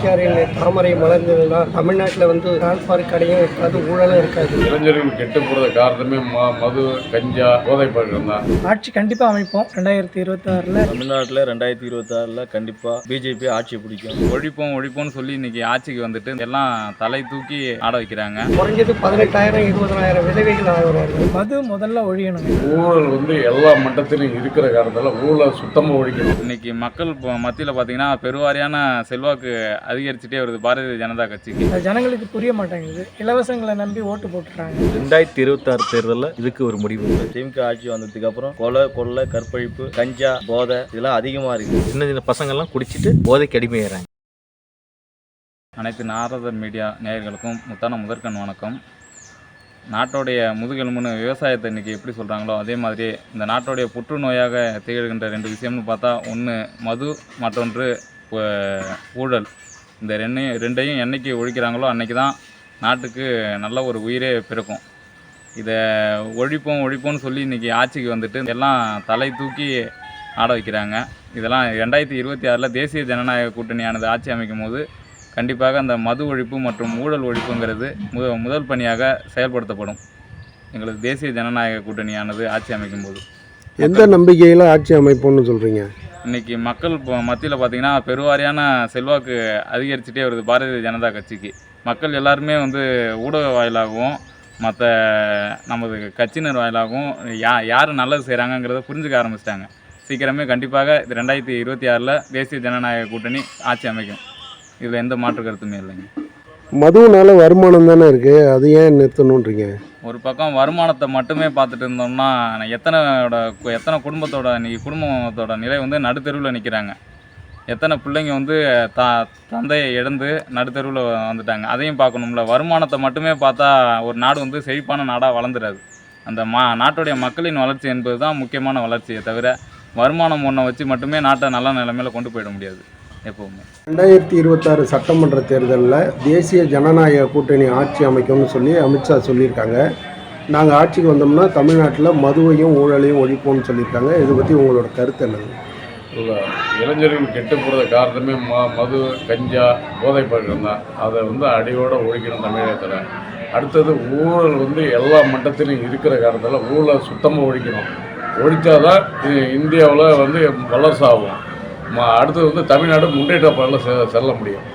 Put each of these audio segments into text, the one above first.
ஆறில் தாமரை மலர்ந்ததுன்னா தமிழ்நாட்டில் வந்து டிரான்ஸ்பார் கடையும் இருக்காது ஊழலும் இருக்காது. இளைஞர்கள் கெட்டு போறது காரணமே ம- மது கஞ்சா போதை பழக்கம் தான். ஆட்சி கண்டிப்பாக அமைப்போம். ரெண்டாயிரத்தி இருபத்தாறில் தமிழ்நாட்டில் ரெண்டாயிரத்தி இருபத்தாறில் கண்டிப்பாக பிஜேபி ஆட்சி பிடிக்கும். ஒழிப்போம் ஒழிப்போம்னு சொல்லி இன்னைக்கு ஆட்சிக்கு வந்துட்டு எல்லாம் தலை தூக்கி ஆட வைக்கிறாங்க. குறைஞ்சது பதினெட்டாயிரம் இருபதாயிரம் விதவைகள் ஆகிறார்கள். மது முதல்ல ஒழியணுங்க ஊழல் வந்து எல்லா மட்டத்திலும் இருக்கிற காரணத்தால ஊழலை சுத்தமாக ஒழிக்கணும். இன்னைக்கு மக்கள் மத்தியில் பார்த்தீங்கன்னா பெருவாரியான செல்வாக்கு அதிகரிச்சுட்டே வருது பாரதிய ஜனதா கட்சிக்கு. ஜனங்களுக்கு புரிய மாட்டேங்குது. இலவசங்களை நம்பி ஓட்டு போட்டுறாங்க. ரெண்டாயிரத்தி இருபத்தாறு தேர்தலில் இதுக்கு ஒரு முடிவு. திமுக ஆட்சி வந்ததுக்கு அப்புறம் கொலை கொள்ளை கற்பழிப்பு கஞ்சா போதை இதெல்லாம் அதிகமாக இருக்குது சின்ன சின்ன பசங்கள்லாம் குடிச்சிட்டு போதைக்கு அடிமையாகிறாங்க அனைத்து நாரத மீடியா நேயர்களுக்கும் முத்தான முதற்கண் வணக்கம். நாட்டோடைய முதுகெலும்புன்னு விவசாயத்தை இன்றைக்கி எப்படி சொல்கிறாங்களோ அதே மாதிரி இந்த நாட்டோடைய புற்றுநோயாக திகழ்கின்ற ரெண்டு விஷயம்னு பார்த்தா ஒன்று மது மற்றொன்று ஊழல். இந்த ரெண்டையும் ரெண்டையும் என்றைக்கு ஒழிக்கிறாங்களோ அன்றைக்கி தான் நாட்டுக்கு நல்ல ஒரு உயிரே பிறக்கும். இதை ஒழிப்போம் ஒழிப்போம்னு சொல்லி இன்றைக்கி ஆட்சிக்கு வந்துட்டு எல்லாம் தலை தூக்கி ஆட வைக்கிறாங்க. இதெல்லாம் ரெண்டாயிரத்தி இருபத்தி ஆறில் தேசிய ஜனநாயக கூட்டணியானது ஆட்சி அமைக்கும் போது கண்டிப்பாக அந்த மது ஒழிப்பு மற்றும் ஊழல் ஒழிப்புங்கிறது மு முதல் பணியாக செயல்படுத்தப்படும். எங்களது தேசிய ஜனநாயக கூட்டணியானது ஆட்சி அமைக்கும் போது எந்த நம்பிக்கையில் ஆட்சி அமைப்போம்னு சொல்கிறீங்க இன்னைக்கு மக்கள் மத்தியில் பார்த்திங்கன்னா பெருவாரியான செல்வாக்கு அதிகரிச்சுட்டே வருது பாரதிய ஜனதா கட்சிக்கு. மக்கள் எல்லாருமே வந்து ஊடக வாயிலாகவும் மற்ற நமது கட்சியினர் வாயிலாகவும் யா யார் நல்லது செய்கிறாங்கங்கிறத புரிஞ்சுக்க ஆரம்பிச்சிட்டாங்க. சீக்கிரமே கண்டிப்பாக இது ரெண்டாயிரத்தி இருபத்தி ஆறில் தேசிய ஜனநாயக கூட்டணி ஆட்சி அமைக்கும். இதில் எந்த மாற்று கருத்துமே இல்லைங்க. மதுவினால வருமானம் தானே இருக்குது அது ஏன் நிறுத்தணுன்றீங்க ஒரு பக்கம் வருமானத்தை மட்டுமே பார்த்துட்டு இருந்தோம்னா எத்தனையோட எத்தனை குடும்பத்தோட இன்றைக்கி குடும்பத்தோட நிலை வந்து நடுத்தெருவில் நிற்கிறாங்க எத்தனை பிள்ளைங்க வந்து தா தந்தையை இழந்து நடுத்தெருவில் வந்துட்டாங்க. அதையும் பார்க்கணும்ல. வருமானத்தை மட்டுமே பார்த்தா ஒரு நாடு வந்து செழிப்பான நாடாக வளர்ந்துடாது. அந்த மா நாட்டுடைய மக்களின் வளர்ச்சி என்பது தான் முக்கியமான வளர்ச்சியை தவிர வருமானம் ஒன்றை வச்சு மட்டுமே நாட்டை நல்ல நிலைமையில் கொண்டு போயிட முடியாது. எப்போவுமே. ரெண்டாயிரத்தி இருபத்தாறு சட்டமன்ற தேர்தலில் தேசிய ஜனநாயக கூட்டணி ஆட்சி அமைக்கும்னு சொல்லி அமித்ஷா சொல்லியிருக்காங்க. நாங்கள் ஆட்சிக்கு வந்தோம்னா தமிழ்நாட்டில் மதுவையும் ஊழலையும் ஒழிப்போம்னு சொல்லியிருக்காங்க. இதை பற்றி உங்களோட கருத்து என்னங்க? இல்ல, இளைஞர்கள் கெட்டு போறது காரணமே ம மது கஞ்சா போதை பழக்கம் தான். அதை வந்து அடியோட ஒழிக்கணும் தமிழகத்தில். அடுத்தது ஊழல் வந்து எல்லா மட்டத்திலும் இருக்கிற காரணத்தால ஊழலை சுத்தமாக ஒழிக்கணும். ஒழிச்சாதான் இந்தியாவில் வந்து வல்லரசு ஆகும். ம- அடுத்தது வந்து தமிழ்நாடு முன்னேற்ற செ செல்ல முடியும்.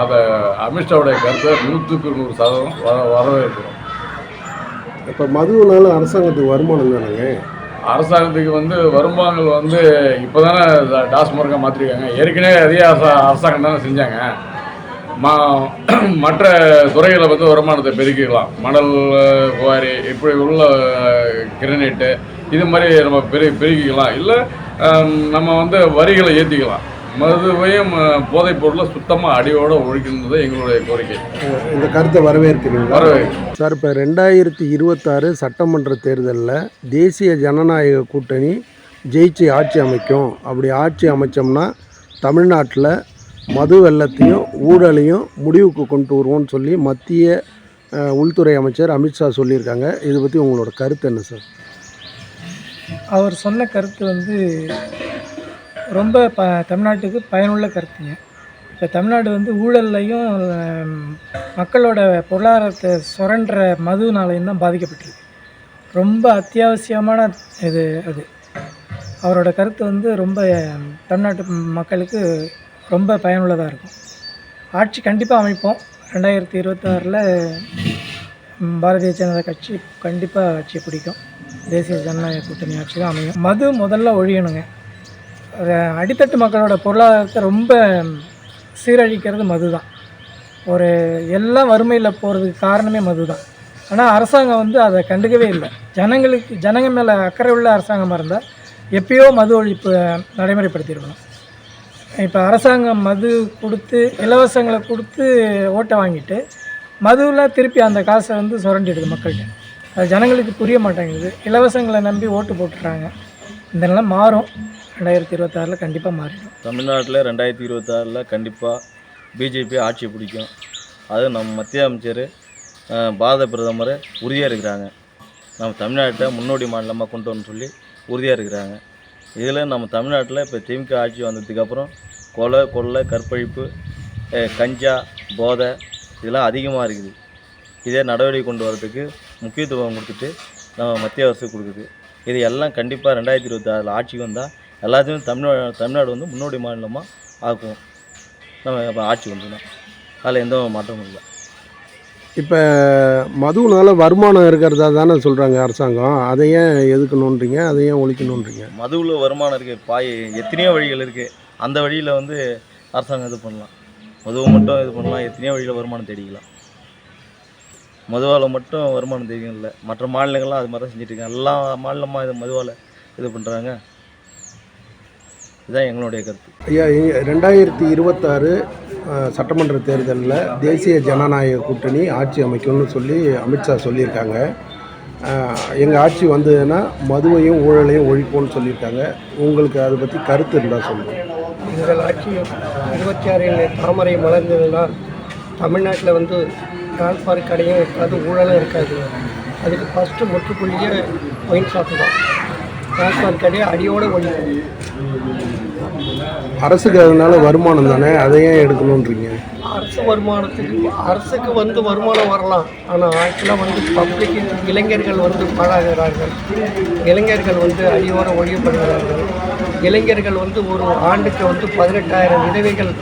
அதை அமித்ஷாவுடைய கருத்தை நூற்றுக்கு நூறு சதவீதம் வர வரவேற்கிறோம். இப்போ மதுவுனால அரசாங்கத்துக்கு வருமானம் தானேங்க? அரசாங்கத்துக்கு வந்து வருமானங்கள் வந்து இப்போ தானே டாஸ்மார்க்காக மாற்றிருக்காங்க ஏற்கனவே அதே அரசா அரசாங்கம் தானே செஞ்சாங்க. மா மற்ற துறைகளை வந்து வருமானத்தை பெருக்கிக்கலாம் மணல் குவாரி இப்படி உள்ள கிரனைட்டு இது மாதிரி நம்ம பெரு பெருக்கிக்கலாம். இல்லை நம்ம வந்து வரிகளை ஏற்றிக்கலாம் மதுவையும் போதைப் பொருளை சுத்தமாக அடியோடு ஒழிக்கணுன்றது எங்களுடைய கோரிக்கை. இந்த கருத்தை வரவேற்கிறீங்களா? வரவேற்கிறோம். சார் இப்போ ரெண்டாயிரத்தி இருபத்தாறு சட்டமன்ற தேர்தலில் தேசிய ஜனநாயக கூட்டணி ஜெயிச்சு ஆட்சி அமைக்கும். அப்படி ஆட்சி அமைச்சோம்னா தமிழ்நாட்டில் மது வெள்ளத்தையும் ஊழலையும் முடிவுக்கு கொண்டு வருவோம்னு சொல்லி மத்திய உள்துறை அமைச்சர் அமித்ஷா சொல்லியிருக்காங்க. இதை பற்றி உங்களோட கருத்து என்ன சார்? அவர் சொன்ன கருத்து வந்து ரொம்ப ப தமிழ்நாட்டுக்கு பயனுள்ள கருத்துங்க. இப்போ தமிழ்நாடு வந்து ஊழல்லையும் மக்களோட பொருளாதாரத்தை சுரண்ட மதுனாலையும் தான் பாதிக்கப்பட்டிருக்கு. ரொம்ப அத்தியாவசியமான இது அது. அவரோட கருத்து வந்து ரொம்ப தமிழ்நாட்டு மக்களுக்கு ரொம்ப பயனுள்ளதாக இருக்கும். ஆட்சி கண்டிப்பாக அமைப்போம். ரெண்டாயிரத்தி இருபத்தாறில் பாரதிய ஜனதா கட்சி கண்டிப்பாக ஆட்சியை பிடிக்கும். தேசிய ஜனநாயக கூட்டணி ஆட்சி தான் அமையும். மது முதல்ல ஒழியணுங்க. அடித்தட்டு மக்களோட பொருளாதாரத்தை ரொம்ப சீரழிக்கிறது மது தான் ஒரு எல்லாம் வறுமையில் போகிறதுக்கு காரணமே மது தான் ஆனால் அரசாங்கம் வந்து அதை கண்டுக்கவே இல்லை. ஜனங்களுக்கு ஜனங்க மேலே அக்கறை உள்ள அரசாங்கமாக இருந்தால் எப்பயோ மது ஒழிப்பு நடைமுறைப்படுத்தியிருக்கணும் இப்போ அரசாங்கம் மது கொடுத்து இலவசங்களை கொடுத்து ஓட்டை வாங்கிட்டு மதுவில் திருப்பி அந்த காசை வந்து சுரண்டிடுது மக்கள்கிட்ட. அது ஜனங்களுக்கு புரிய மாட்டேங்குது. இலவசங்களை நம்பி ஓட்டு போட்டுறாங்க. இந்த நிலை மாறும். ரெண்டாயிரத்தி இருபத்தாறில் கண்டிப்பாக மாறிடும். தமிழ்நாட்டில் ரெண்டாயிரத்தி இருபத்தாறில் கண்டிப்பாக பிஜேபி ஆட்சி பிடிக்கும். அது நம்ம மத்திய அமைச்சர் பாரத பிரதமர் உறுதியாக இருக்கிறாங்க. நம்ம தமிழ்நாட்டை முன்னோடி மாநிலமாக கொண்டு வரணும்னு சொல்லி உறுதியாக இருக்கிறாங்க. இதில் நம்ம தமிழ்நாட்டில் இப்போ திமுக ஆட்சி வந்ததுக்கப்புறம் கொலை கொள்ளை கற்பழிப்பு கஞ்சா போதை இதெல்லாம் அதிகமாக இருக்குது. இதே நடவடிக்கை கொண்டு வரதுக்கு முக்கியத்துவம் கொடுத்துட்டு நம்ம மத்திய அரசு கொடுக்குது. இது எல்லாம் கண்டிப்பாக ரெண்டாயிரத்தி இருபத்தாறில் ஆட்சிக்கு வந்தால் எல்லாத்தையும் தமிழ்நாடு தமிழ்நாடு வந்து முன்னோடி மாநிலமாக ஆக்குவோம். நம்ம அப்ப ஆட்சி வந்துடும் அதில் எந்த மாற்றமும் இல்லை. இப்போ மதுவுனால வருமானம் இருக்கிறதா தானே சொல்கிறாங்க அரசாங்கம். அதை ஏன் எதுக்கணுன்றீங்க அதை ஏன் ஒழிக்கணுன்றீங்க மதுவில் வருமானம் இருக்குது பாய் எத்தனையோ வழிகள் இருக்குது அந்த வழியில் வந்து அரசாங்கம் இது பண்ணலாம். மதுவை மட்டும் இது பண்ணலாம். எத்தனையோ வழியில் வருமானம் தேடிக்கலாம். மதுவால் மட்டும் வருமானம் தெரியும் இல்லை. மற்ற மாநிலங்கள்லாம் அது மாதிரி தான் செஞ்சுட்டு இருக்காங்க எல்லா மாநிலமாக இது மதுவால் இது பண்ணுறாங்க இதுதான் எங்களுடைய கருத்து. ஐயா ரெண்டாயிரத்தி இருபத்தாறு சட்டமன்ற தேர்தலில் தேசிய ஜனநாயக கூட்டணி ஆட்சி அமைக்கும்னு சொல்லி அமித்ஷா சொல்லியிருக்காங்க. எங்கள் ஆட்சி வந்ததுன்னா மதுவையும் ஊழலையும் ஒழிப்போம்னு சொல்லியிருக்காங்க. உங்களுக்கு அதை பற்றி கருத்து இருந்தால் சொல்லுங்கள் எங்கள் ஆட்சி இருபத்தி ஆறில் தாமரை மலர்ந்ததுனால் தமிழ்நாட்டில் வந்து டிரான்ஸ்பார் கடையும் இருக்காது ஊழலும் இருக்காது. அதுக்கு ஃபஸ்ட்டு முற்றுப்புள்ளியே ஒயின் ஷாப்பு தான். டிரான்ஸ்பார் கடையை அடியோடு ஒழிக்கும் அரசுக்கு அதனால வருமானம் தானே? அதை ஏன் எடுக்கணுன்றீங்க அரசு வருமானத்துக்கு அரசுக்கு வந்து வருமானம் வரலாம். ஆனால் ஆக்சுவலாக வந்து பப்ளிக் இளைஞர்கள் வந்து பாழாகிறார்கள். இளைஞர்கள் வந்து அடியோடு ஒழியப்படுகிறார்கள். இளைஞர்கள் வந்து ஒரு ஆண்டுக்கு வந்து பதினெட்டாயிரம் விதவைகள்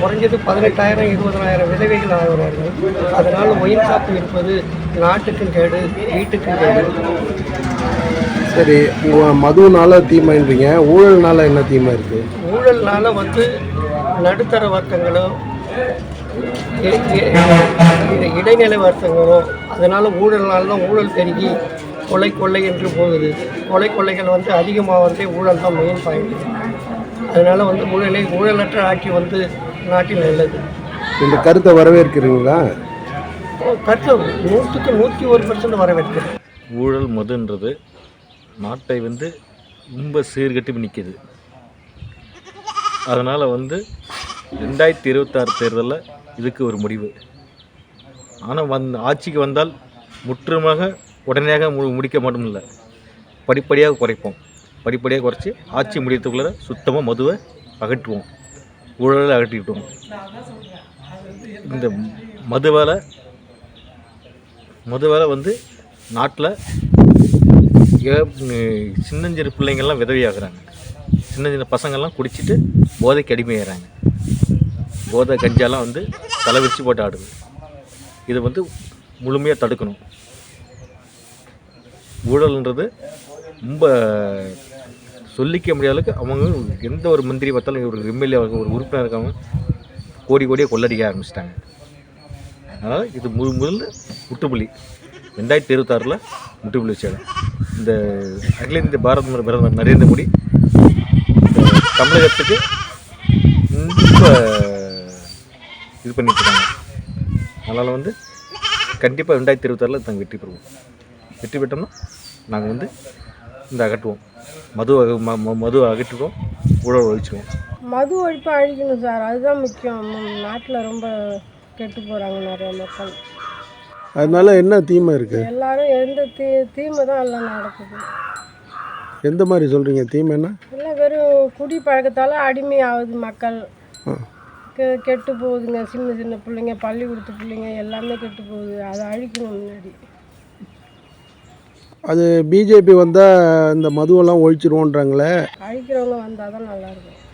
குறைஞ்சது பதினெட்டாயிரம் இருபதாயிரம் விதவைகள் ஆகிறார்கள். அதனால் ஒயின் ஷாப்பு இருப்பது நாட்டுக்கும் கேடு வீட்டுக்கும் கேடு. சரி மதுவுனால தீமைன்றீங்க. ஊழல்னால என்ன தீமை இருக்குது ஊழல்னால வந்து நடுத்தர இ- இடைநிலை வர்க்கங்களும் அதனால் ஊழல்னால தான் ஊழல் பெருகி கொலை கொள்ளை என்று போகுது. கொலை கொள்ளைகள் வந்து அதிகமாகிறதே ஊழல் தான் மெயின் பாயிண்ட் அதனால் வந்து ஊழலை ஊழலற்ற ஆட்சி வந்து நாட்டில் நல்லது. இந்த கருத்தை வரவேற்கிறீங்களா? கருத்து நூற்றுக்கு நூற்றி ஒரு பர்சன்ட் வரவேற்கிறேன். ஊழல் மதுன்றது நாட்டை வந்து ரொம்ப சீர்கட்டி நிற்கிது அதனால் வந்து ரெண்டாயிரத்தி இருபத்தாறு தேர்தலில் இதுக்கு ஒரு முடிவு. ஆனால் வந் ஆட்சிக்கு வந்தால் முற்றுமாக உடனடியாக மு முடிக்க மட்டும் இல்லை படிப்படியாக குறைப்போம். படிப்படியாக குறைச்சி ஆட்சி முடியறதுக்குள்ளே சுத்தமாக மதுவை அகற்றுவோம். ஊழலை அகற்றிவிட்டோம் இந்த மதுவால் மதுவால் வந்து நாட்டில் சின்னஞ்சிறு பிள்ளைங்கள்லாம் விதவியாகிறாங்க. சின்ன சின்ன பசங்கள்லாம் குடிச்சிட்டு போதைக்கு அடிமையாகிறாங்க போதை கஞ்சாலாம் வந்து தலை விரிச்சு போட்டு ஆடுது. இதை வந்து முழுமையாக தடுக்கணும். ஊழல்ன்றது ரொம்ப சொல்லிக்க முடியாத அளவுக்கு அவங்க எந்த ஒரு மந்திரி பார்த்தாலும் ஒரு எம்எல்ஏ ஒரு உறுப்பினர் இருக்கவங்க கோடி கோடியை கொள்ளடிக்க ஆரம்பிச்சிட்டாங்க. அதனால் இது முழு முதல்ல முட்டுப்புள்ளி. ரெண்டாயிரத்தி இருபத்தாறில் முட்டுப்புள்ளி வச்சாங்க. இந்த அகில இந்திய பாரத பிரதமர் நரேந்திர மோடி தமிழகத்துக்கு ரொம்ப இது பண்ணிட்டு இருக்காங்க. அதனால் வந்து கண்டிப்பாக ரெண்டாயிரத்தி இருபத்தாறில் நாங்கள் வெற்றி பெறுவோம். வெற்றி பெற்றோம்னா நாங்கள் வந்து இந்த அகற்றுவோம். மது அக- ம- ம- மது அகற்றுவோம் ஊழல் ஒழிச்சிடுவோம் மது ஒழிப்பு அழிக்கணும் சார். அதுதான் முக்கியம். நாட்டில் ரொம்ப கெட்டு போகிறாங்க நிறைய மக்கள். அதனால என்ன தீமை இருக்குது எல்லாரும் எந்த தீ தீமை தான் எல்லாம் நடக்குது. எந்த மாதிரி சொல்கிறீங்க தீமைன்னா இல்லை வெறும் குடி பழக்கத்தால் அடிமையாகுது மக்கள். கெ கெட்டு போகுதுங்க. சின்ன சின்ன பிள்ளைங்க பள்ளிக்கூடத்து பிள்ளைங்க எல்லாமே கெட்டு போகுது. அதை அழிக்கணும் முன்னாடி. அது பிஜேபி வந்தால் இந்த மதுவெல்லாம் ஒழிச்சிருவோன்றாங்களே. அழிக்கிறவங்க வந்தால் தான் நல்லாயிருக்கும்